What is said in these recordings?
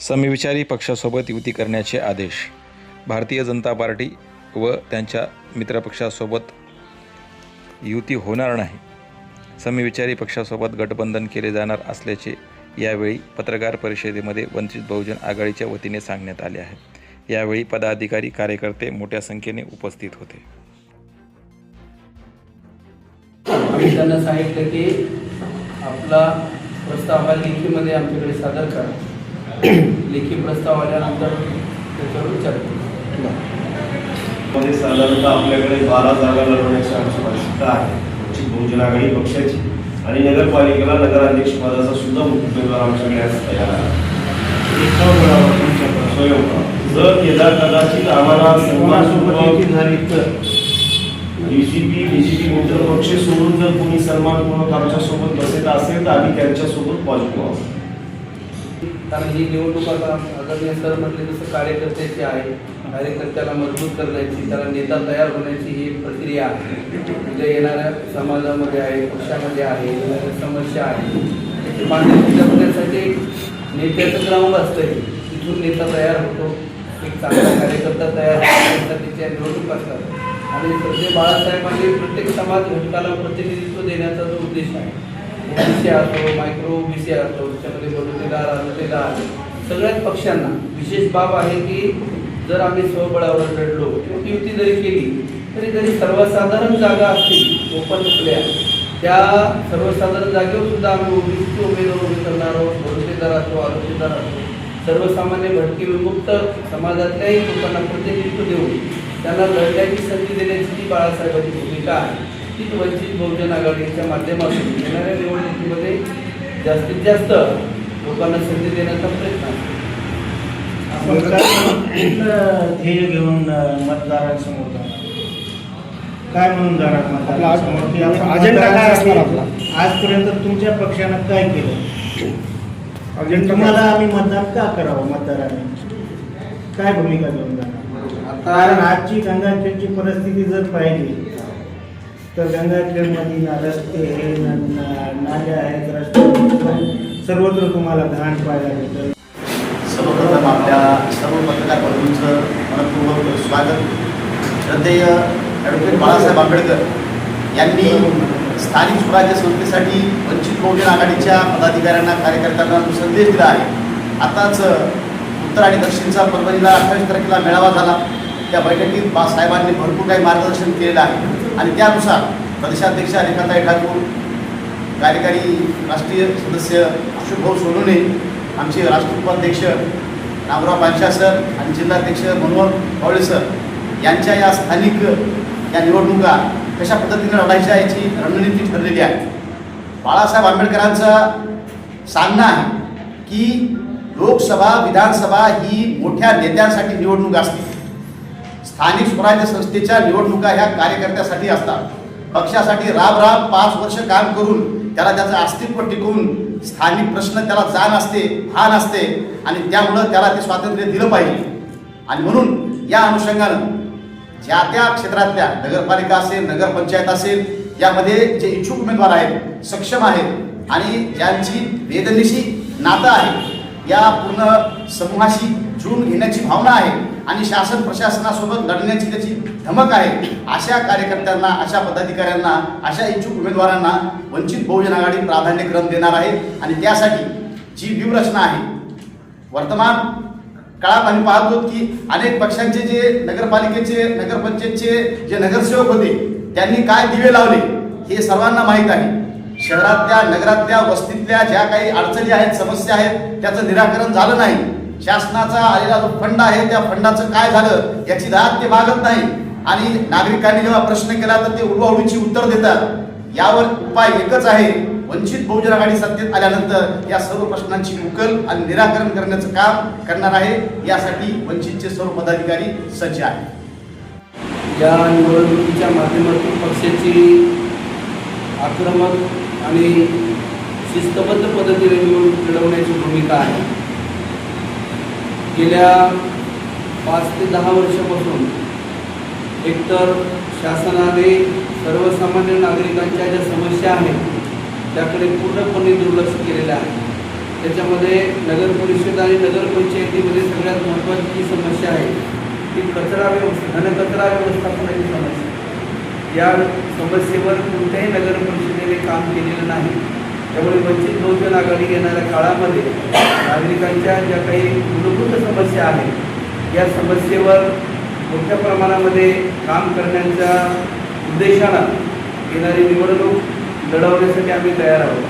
समविचारी पक्षासोबत युती करण्याचे आदेश. भारतीय जनता पार्टी व त्यांच्या मित्रपक्षासोबत युती होणार नाही. समविचारी पक्षासोबत गठबंधन केले जाणार असल्याचे यावेळी पत्रकार परिषदेमध्ये वंचित बहुजन आघाडीच्या वतीने सांगण्यात आले आहे. यावेळी पदाधिकारी कार्यकर्ते मोठ्या संख्येने उपस्थित होते. आम्ही त्यांना सांगितलं की आपला प्रस्ताव हा लेखीमध्ये आमच्याकडे सादर करा. लेखी प्रस्ताव आल्यानंतर त्याच्यावर विचार करू मध्ये साधारणतः आपल्याकडे बारा जागा लढवण्याची आमची मानसिकता आहे. वंचित बहुजन आघाडी पक्षाची आणि नगरपालिकेला नगराध्यक्ष पदाचा सुद्धा उमेदवार आमच्याकडे आज तयार आहे. जर यदा कदाचित आम्हाला सन्मानपूर्वक झाली तर? डीसीपी डीसीपी मित्र पक्ष सोडून जर कोणी सन्मानपूर्वक आमच्यासोबत बसत असेल तर आम्ही त्यांच्यासोबत पॉझिटिव्ह आहोत. कारण ही निवडणूक आता आदरणीय सर म्हटले तसं कार्यकर्त्याची आहे कार्यकर्त्याला मजबूत करण्याची त्याला नेता तयार होण्याची ही प्रक्रिया आहे. उद्या येणाऱ्या समाजामध्ये आहे पक्षामध्ये आहे समस्या आहे. त्याची मांडणी करण्यासाठी नेत्याचं ग्राउंड असतं हे. तिथून नेता तयार होतो. एक चांगला कार्यकर्ता तयार होतो. त्यासाठीच्या निवडणूक असतात. आणि सध्या बाळासाहेबांनी प्रत्येक समाज घटकाला प्रतिनिधित्व देण्याचा जो उद्देश आहे बी सी असतो मायक्रो ओबीसी असतो त्याच्यामध्ये बलुतेदार अनुतेदार सगळ्याच पक्षांना विशेष बाब आहे की जर आम्ही स्वबळावर लढलो किंवा युती जरी केली तरी जरी सर्वसाधारण जागा असतील ओपन असल्या त्या सर्वसाधारण जागेवर सुद्धा आम्ही ओबीसीचे उमेदवार उभे करणार आहोत बलुतेदार असतो आरोग्यदार असतो सर्वसामान्य भटकी विमुक्त समाजातल्याही लोकांना प्रतिनिधित्व देऊन त्यांना लढण्याची संधी देण्याची जी बाळासाहेबांची भूमिका आहे तीच वंचित बहुजन आघाडीच्या माध्यमातून येणाऱ्या निवडणुकीमध्ये जास्तीत जास्त लोकांना संधी देण्याचा प्रयत्न आपण ध्येय घेऊन मतदारांसमोर काय म्हणून जाणार मतदारांसमोर? अजेंडा काय असणार आपला? आजपर्यंत तुमच्या पक्षानं काय केलं? अजेंडा तुम्हाला आम्ही मतदान का करावं मतदारांनी? काय भूमिका घेऊन जाणार? कारण आता आजची गंगाखेडची परिस्थिती जर पाहिली तर गंगाखेडमध्ये रस्ते हे नाले आहेत रस्ते सर्वत्र तुम्हाला घाण पाहायला मिळतं. सर्वप्रथम आपल्या सर्व पत्रकार मनपूर्वक स्वागत. श्रद्धेय ॲडव्होकेट बाळासाहेब आंबेडकर यांनी स्थानिक स्वराज्य संस्थेसाठी वंचित बहुजन आघाडीच्या पदाधिकाऱ्यांना कार्यकर्त्यांना संदेश दिला आहे आताच उत्तर आणि दक्षिणचा परभणीला अठ्ठावीस तारखेला मेळावा झाला. त्या बैठकीत बाळासाहेबांनी भरपूर काही मार्गदर्शन केलेलं आहे. आणि त्यानुसार प्रदेशाध्यक्ष रेखाताई ठाकूर कार्यकारी राष्ट्रीय सदस्य अशोकभाऊ सोनवणे आमचे राष्ट्रीय उपाध्यक्ष रामराव पांशा सर आणि जिल्हाध्यक्ष मनोहर पवळे सर यांच्या या स्थानिक या निवडणुका कशा पद्धतीने लढायच्या याची रणनीती ठरलेली आहे. बाळासाहेब आंबेडकरांचा सांगणं आहे की लोकसभा विधानसभा ही मोठ्या नेत्यांसाठी निवडणूक असते. स्थानिक स्वराज्य संस्थेच्या निवडणुका ह्या कार्यकर्त्यासाठी असतात. पक्षासाठी राब राब पाच वर्ष काम करून त्याला त्याचं अस्तित्व टिकवून स्थानिक प्रश्न त्याला जाण असते भान असते आणि त्यामुळं त्याला ते स्वातंत्र्य दिलं पाहिजे. आणि म्हणून या अनुषंगानं ज्या त्या क्षेत्रातल्या नगरपालिका असेल नगरपंचायत असेल यामध्ये जे इच्छुक उमेदवार आहेत सक्षम आहेत आणि ज्यांची वेदनेशी नातं आहे या पूर्ण समूहाशी जुळून घेण्याची भावना आहे आणि शासन प्रशासनासोबत लढण्याची त्याची धमक आहे. अशा कार्यकर्त्यांना अशा पदाधिकाऱ्यांना अशा इच्छुक उमेदवारांना वंचित बहुजन आघाडी प्राधान्यक्रम देणार आहे. आणि त्यासाठी जी व्यूहरचना आहे वर्तमान काळात आम्ही पाहतो की अनेक पक्षांचे जे नगरपालिकेचे नगरपंचायतचे जे नगरसेवक होते त्यांनी काय दिवे लावले हे सर्वांना माहीत आहे. शहरातल्या नगरातल्या वस्तीतल्या ज्या काही अडचणी आहेत समस्या आहेत त्याचं निराकरण झालं नाही. शासनाचा आलेला जो फंड आहे त्या फंडाचं काय झालं याची दाद ते मागत नाही. आणि नागरिकांनी जेव्हा प्रश्न केला तर ते उडवाउडीची उत्तर देतात. यावर उपाय एकच आहे वंचित बहुजन आघाडी सत्तेत आल्यानंतर या सर्व प्रश्नांची उकल आणि निराकरण करण्याचं काम करणार आहे. यासाठी वंचितचे सर्व पदाधिकारी सज्ज आहेत. या निवडणुकीच्या माध्यमातून पक्षाची आक्रमक आणि शिस्तबद्ध पद्धतीने निवडणूक लढवण्याची भूमिका आहे. गेल्या पाच ते दहा वर्षापासून एकतर शासनाने सर्वसामान्य नागरिकांच्या ज्या समस्या आहेत त्याकडे पूर्णपणे दुर्लक्ष केलेलं आहे. त्याच्यामध्ये नगर परिषद आणि नगरपंचायतीमध्ये सगळ्यात महत्त्वाची जी समस्या आहे ती कचरा व्यवस्था घनकचरा व्यवस्थापनाची समस्या. या समस्येवर कोणत्याही नगर परिषदेने काम केलेलं नाही. त्यामुळे वंचित बहुजन आघाडी येणाऱ्या काळामध्ये नागरिकांच्या ज्या काही मूलभूत समस्या आहेत या समस्येवर मोठ्या प्रमाणामध्ये काम करण्याच्या उद्देशानं येणारी निवडणूक लढवण्यासाठी आम्ही तयार आहोत.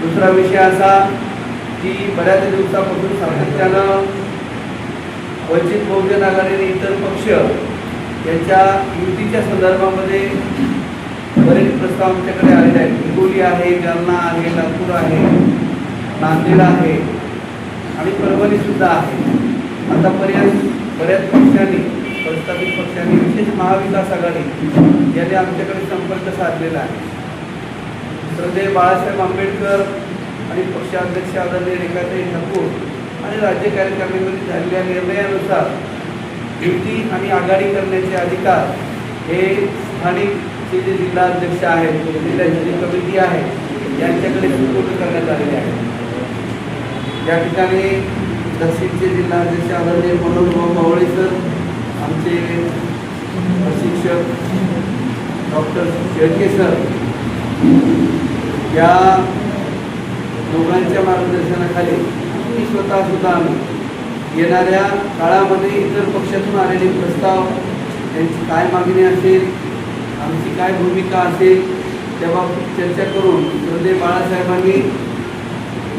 दुसरा विषय असा की बऱ्याच दिवसापासून सातत्यानं वंचित बहुजन आघाडीने इतर पक्ष यांच्या युतीच्या संदर्भामध्ये बरेच प्रस्ताव आमच्याकडे आलेले आहेत. हिंगोली आहे जालना आहे लातूर आहे नांदेड आहे आणि परभणी सुद्धा आहे. आता बऱ्याच पक्षांनी प्रस्तावित पक्षांनी विशेष महाविकास आघाडी यांनी आमच्याकडे संपर्क साधलेला आहे. श्रद्धे बाळासाहेब आंबेडकर आणि पक्षाध्यक्ष आदरणीय रेखाताई ठाकूर आणि राज्य कार्यकारिणीमध्ये झालेल्या निर्णयानुसार युती आणि आघाडी करण्याचे अधिकार हे स्थानिक स्थानिकचे जे जिल्हा अध्यक्ष आहेत जिल्ह्याची जी कमिटी आहे यांच्याकडे सुपूर्द करण्यात आलेले आहे. या ठिकाणी दक्षिणचे जिल्हा अध्यक्ष आदरणीय मनोज भाऊ मावळे सर आमचे प्रशिक्षक डॉक्टर शेळके सर या दोघांच्या मार्गदर्शनाखाली मी स्वतः सुद्धा आम्ही येणाऱ्या काळामध्ये इतर पक्षातून आलेले प्रस्ताव त्यांची काय मागणी असेल आमची काय भूमिका असेल त्या बाबतीत चर्चा करून श्रद्धे बाळासाहेबांनी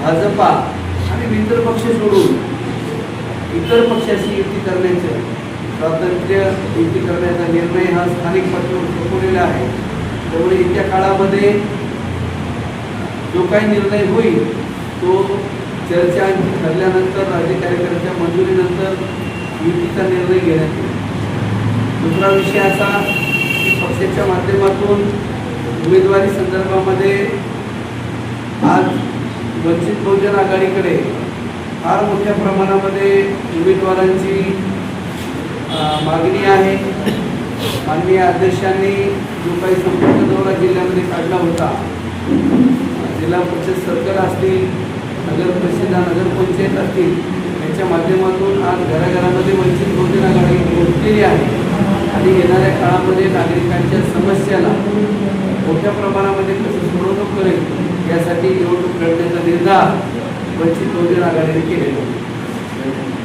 भाजपा आणि इतर पक्ष सोडून इतर पक्षाशी युती करण्याचं स्वातंत्र्य युती करण्याचा निर्णय हा स्थानिक पातळीवर सोपवलेला आहे. त्यामुळे येत्या काळामध्ये जो काही निर्णय होईल तो चर्चा ठरल्यानंतर राज्य कार्यकर्त्यांच्या मंजुरीनंतर युतीचा निर्णय घेण्यात येईल. दुसरा विषय असा की पक्षाच्या माध्यमातून उमेदवारी संदर्भामध्ये आज वंचित बहुजन आघाडीकडे फार मोठ्या प्रमाणामध्ये उमेदवारांची मागणी आहे. माननीय अध्यक्षांनी जो काही संपर्क दौरा जिल्ह्यामध्ये काढला होता जिल्हा परिषद सरकार असतील नगर परिषद नगरपंचायत असतील यांच्या माध्यमातून आज घराघरामध्ये वंचित बहुजन आघाडी पोहोचलेली आहे. आणि येणाऱ्या काळामध्ये नागरिकांच्या समस्याला मोठ्या प्रमाणामध्ये कसं सोडवणूक करेल यासाठी निवडणूक लढण्याचा निर्धार वंचित बहुजन आघाडीने केलेला आहे.